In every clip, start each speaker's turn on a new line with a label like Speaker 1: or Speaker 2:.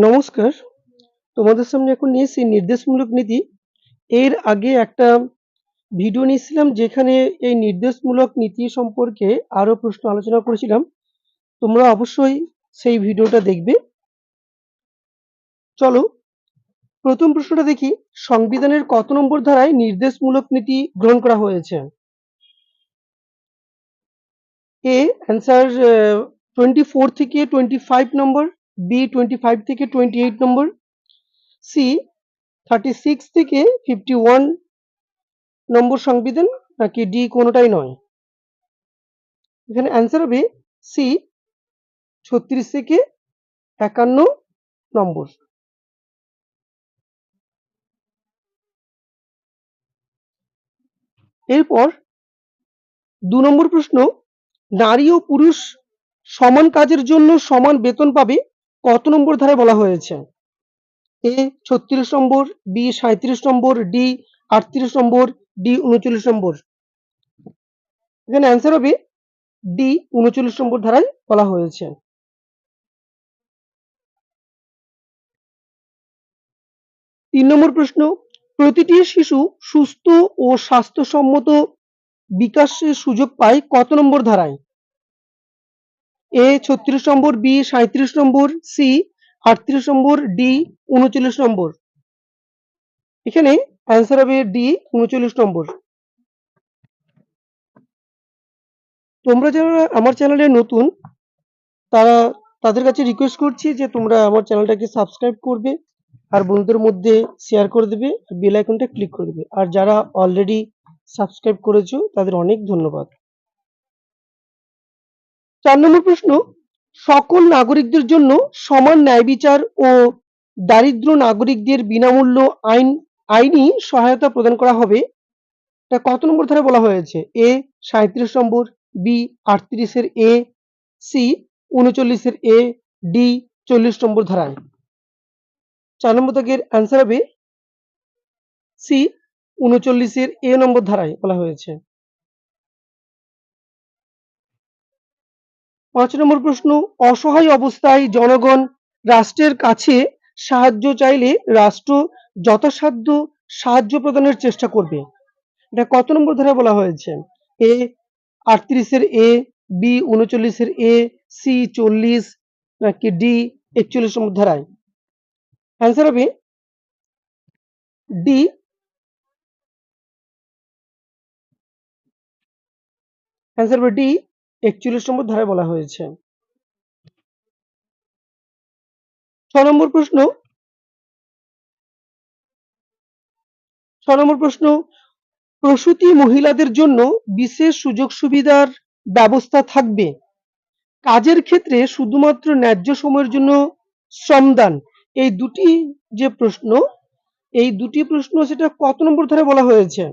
Speaker 1: নমস্কার। তোমাদের সামনে এখন নিয়ে এসেছি নির্দেশমূলক নীতি। এর আগে একটা ভিডিও নিয়েছিলাম যেখানে এই নির্দেশমূলক নীতি সম্পর্কে আরও প্রশ্ন আলোচনা করেছিলাম। তোমরা অবশ্যই সেই ভিডিওটা দেখবে। চলো প্রথম প্রশ্নটা দেখি সংবিধানের কত নম্বর ধারায় নির্দেশমূলক নীতি গ্রহণ করা হয়েছে? এ অ্যান্সার আহ, 24 থেকে 25 নম্বর বি 25 থেকে 28 নম্বর সি 36 থেকে 51 নম্বর সংবিধান, নাকি ডি কোনোটাই নয়? এখানে অ্যান্সার হবে সি 36 থেকে 51 নম্বর এরপর দু নম্বর প্রশ্ন, নারী ও পুরুষ সমান কাজের জন্য সমান বেতন পাবে কত নম্বর ধারায় বলা হয়েছে? এ ছত্রিশ নম্বর, বি সাঁত্রিশ নম্বর, ডি আটত্রিশ নম্বর, ডি উনচল্লিশ নম্বর। এখানে অ্যান্সার হবে ডি উনচল্লিশ নম্বর ধারায় বলা হয়েছে। তিন নম্বর প্রশ্ন, প্রতিটি শিশু সুস্থ ও স্বাস্থ্যসম্মত বিকাশের সুযোগ পায় কত নম্বর ধারায়? এ ছত্রিশ নম্বর, বি সাঁত্রিশ নম্বর, সি আটত্রিশ নম্বর, ডি উনচল্লিশ নম্বর। এখানে অ্যান্সার হবে ডি উনচল্লিশ নম্বর। তোমরা যারা আমার চ্যানেলে নতুন, তারা তাদের কাছে রিকোয়েস্ট করছি যে তোমরা আমার চ্যানেলটাকে সাবস্ক্রাইব করবে আর বন্ধুদের মধ্যে শেয়ার করে দেবে বেল আইকনটা ক্লিক করে দেবে। আর যারা অলরেডি সাবস্ক্রাইব করেছ, তাদের অনেক ধন্যবাদ। চার নম্বর প্রশ্ন সকল নাগরিকদের জন্য সমান ন্যায় বিচার ও দারিদ্র নাগরিকদের বিনামূল্য আইন, আইনি সহায়তা প্রদান করা হবে। এটা কত নম্বর ধারে বলা হয়েছে? এ সাঁত্রিশ নম্বর, বি আটত্রিশের এ, সি উনচল্লিশের এ, ডি চল্লিশ নম্বর ধারায়। চার নম্বর দাগের অ্যান্সার হবে সি উনচল্লিশের এ নম্বর ধারায় বলা হয়েছে। পাঁচ নম্বর প্রশ্ন, অসহায় অবস্থায় জনগণ রাষ্ট্রের কাছে সাহায্য চাইলে রাষ্ট্র যথাসাধ্য সাহায্য প্রদানের চেষ্টা করবে। এটা কত নম্বর ধারায় বলা হয়েছে? এ, আটত্রিশের এ, বি, উনচল্লিশের এ, সি, চল্লিশ, নাকি ডি, একচল্লিশ নম্বর ধারায়? অ্যান্সার হবে ডি। অ্যান্সার হবে ডি। একচল্লিশ নম্বর ধারায় বলা হয়েছে। ছ নম্বর প্রশ্ন। ছ নম্বর প্রশ্ন। প্রসূতি মহিলাদের জন্য বিশেষ সুযোগ সুবিধার ব্যবস্থা থাকবে। কাজের ক্ষেত্রে শুধুমাত্র ন্যায্য সময়ের জন্য শ্রমদান এই দুটি যে প্রশ্ন, এই দুটি প্রশ্ন সেটা কত নম্বর ধারে বলা হয়েছে?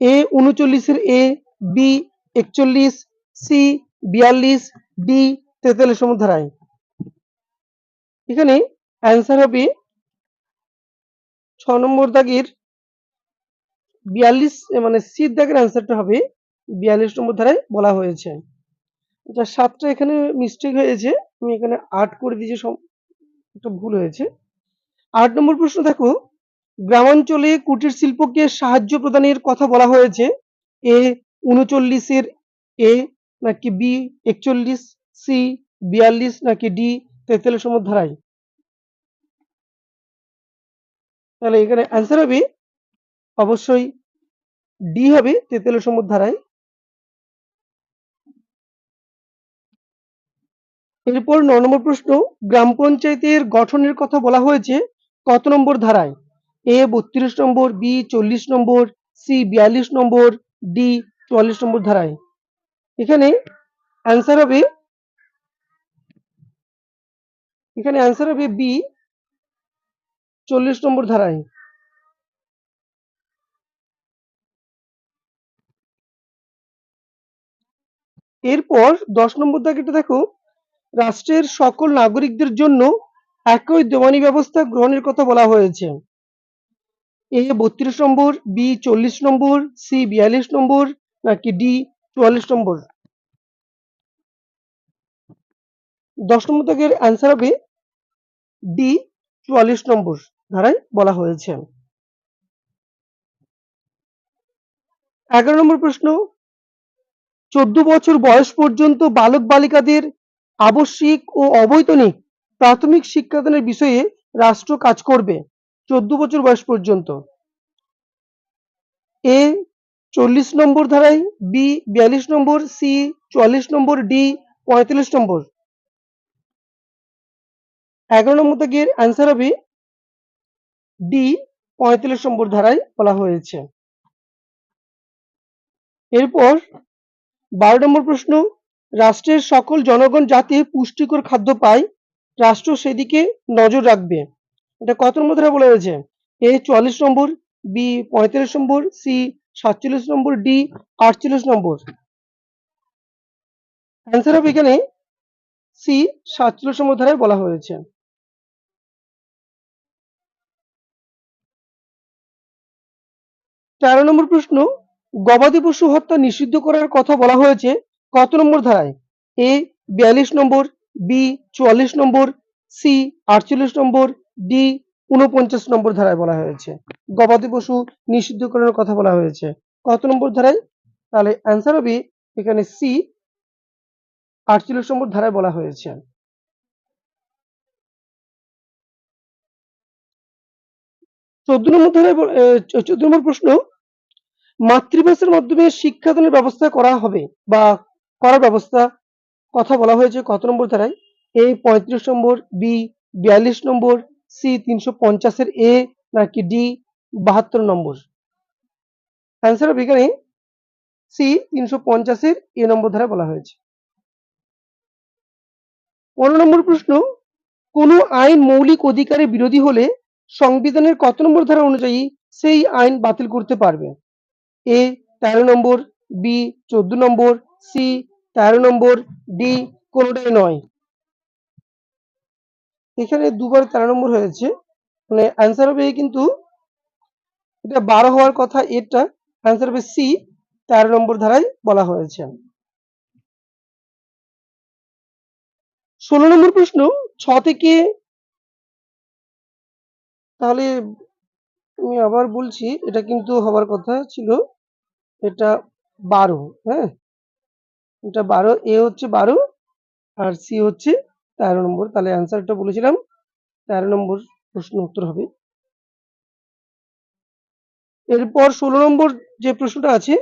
Speaker 1: এ উনচল্লিশের, এ বি একচল্লিশ সি বিয়াল্লিশ ডি তেতাল্লিশ নম্বর ধারায় এখানে অ্যান্সার হবে ছ নম্বর দাগের বিয়াল্লিশ মানে সি দাগের অ্যান্সারটা হবে বিয়াল্লিশ নম্বর ধারায় বলা হয়েছে। আচ্ছা সাতটা এখানে মিস্টেক হয়েছে, আমি এখানে আট করে দিয়েছি একটা ভুল হয়েছে। আট নম্বর প্রশ্ন, দেখো, গ্রামাঞ্চলে কুটির শিল্পকে সাহায্য প্রদানের কথা বলা হয়েছে, এ উনচল্লিশের এ নাকি বি, একচল্লিশ, সি, বিয়াল্লিশ নাকি ডি, তেতাল্লিশ নম্বর ধারায়? তাহলে এখানে অ্যান্সার হবে অবশ্যই ডি হবে তেতাল্লিশ নম্বর ধারায়। এরপর ন নম্বর প্রশ্ন, গ্রাম পঞ্চায়েতের গঠনের কথা বলা হয়েছে কত নম্বর ধারায়? এ বত্রিশ নম্বর, বি চল্লিশ নম্বর, সি বিয়াল্লিশ নম্বর, ডি চুয়াল্লিশ নম্বর ধারায়। এখানে অ্যান্সার হবে, এখানে অ্যান্সার হবে বি চল্লিশ নম্বর ধারায়। এরপর দশ নম্বর দাগেটা দেখো, রাষ্ট্রের সকল নাগরিকদের জন্য একই দেওয়ানি ব্যবস্থা গ্রহণের কথা বলা হয়েছে। এ বত্রিশ নম্বর, বি চল্লিশ নম্বর, সি বিয়াল্লিশ নম্বর নাকি ডি চুয়াল্লিশ নম্বর? দশ নম্বর দাগের অ্যান্সার হবে ডি চুয়াল্লিশ নম্বর, ধারায় বলা হয়েছে। এগারো নম্বর প্রশ্ন, চোদ্দ বছর বয়স পর্যন্ত বালক বালিকাদের আবশ্যিক ও অবৈতনিক প্রাথমিক শিক্ষাদানের বিষয়ে রাষ্ট্র কাজ করবে, চোদ্দ বছর বয়স পর্যন্ত। এ চল্লিশ নম্বর ধারায় বি বিয়াল্লিশ নম্বর সি চুয়াল্লিশ নম্বর ডি পঁয়তাল্লিশ নম্বর। এগারো নম্বর থেকে অ্যান্সার হবে ডি পঁয়তাল্লিশ নম্বর ধারায় বলা হয়েছে। এরপর বারো নম্বর প্রশ্ন, রাষ্ট্রের সকল জনগণ যাতে পুষ্টিকর খাদ্য পায়, রাষ্ট্র সেদিকে নজর রাখবে। এটা কত নম্বর ধারা বলা হয়েছে? এ চুয়াল্লিশ নম্বর বি পঁয়তাল্লিশ নম্বর সি সাতচল্লিশ নম্বর ডি আটচল্লিশ নম্বর। অ্যান্সার হবে এখানে সি সাতচল্লিশ নম্বর ধারায় বলা হয়েছে। তেরো নম্বর প্রশ্ন, গবাদি পশু হত্যা নিষিদ্ধ করার কথা বলা হয়েছে কত নম্বর ধারায়? এ বিয়াল্লিশ নম্বর বি চুয়াল্লিশ নম্বর সি আটচল্লিশ নম্বর ডি উনপঞ্চাশ নম্বর ধারায় বলা হয়েছে। গবাদি পশু নিষিদ্ধকরণের কথা বলা হয়েছে। কত নম্বর ধারায়? তাহলে অ্যান্সার হবে এখানে সি আটচল্লিশ নম্বর ধারায় বলা হয়েছে। চোদ্দ নম্বর ধারায় চোদ্দ নম্বর প্রশ্ন, মাতৃভাষার মাধ্যমে শিক্ষাদানের ব্যবস্থা করা হবে বা করার ব্যবস্থা কথা বলা হয়েছে কত নম্বর ধারায়? এ, পঁয়ত্রিশ নম্বর, বি, বিয়াল্লিশ নম্বর সি তিনশো পঞ্চাশের এ নাকি ডি বাহাত্তর নম্বর? অ্যান্সার হবে এখানে সি তিনশো পঞ্চাশের এ নম্বর ধারায় বলা হয়েছে। পনেরো নম্বর প্রশ্ন, কোনো আইন মৌলিক অধিকারের বিরোধী হলে সংবিধানের কত নম্বর ধারা অনুযায়ী সেই আইন বাতিল করতে পারবে? এ তেরো নম্বর, বি চোদ্দ নম্বর, সি তেরো নম্বর, ডি কোনোটাই নয়। এখানে দুবার তেরো নম্বর হয়েছে। মানে অ্যান্সার হবে কিন্তু এটা বারো হওয়ার কথা, এটা অ্যান্সার হবে সি তেরো নম্বর ধারায় বলা হয়েছে। ষোলো নম্বর প্রশ্ন, ছ থেকে তাহলে আমি আবার বলছি, এটা কিন্তু হবার কথা ছিল, এটা বারো হ্যাঁ? এটা বারো, এ হচ্ছে বারো, আর সি হচ্ছে তেরো নম্বর, তাহলে অ্যান্সারটা বলেছিলাম। তেরো নম্বর প্রশ্ন উত্তর হবে। এরপর ষোলো নম্বর যে প্রশ্নটা আছে,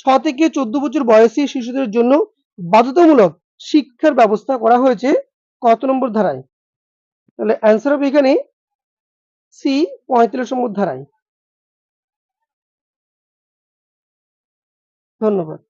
Speaker 1: ছ থেকে চোদ্দ বছর বয়সী শিশুদের জন্য বাধ্যতামূলক শিক্ষার ব্যবস্থা করা হয়েছে কত নম্বর ধারায়? তাহলে অ্যান্সার হবে এখানে সি পঁয়ত্রিশ নম্বর ধারায়। ধন্যবাদ।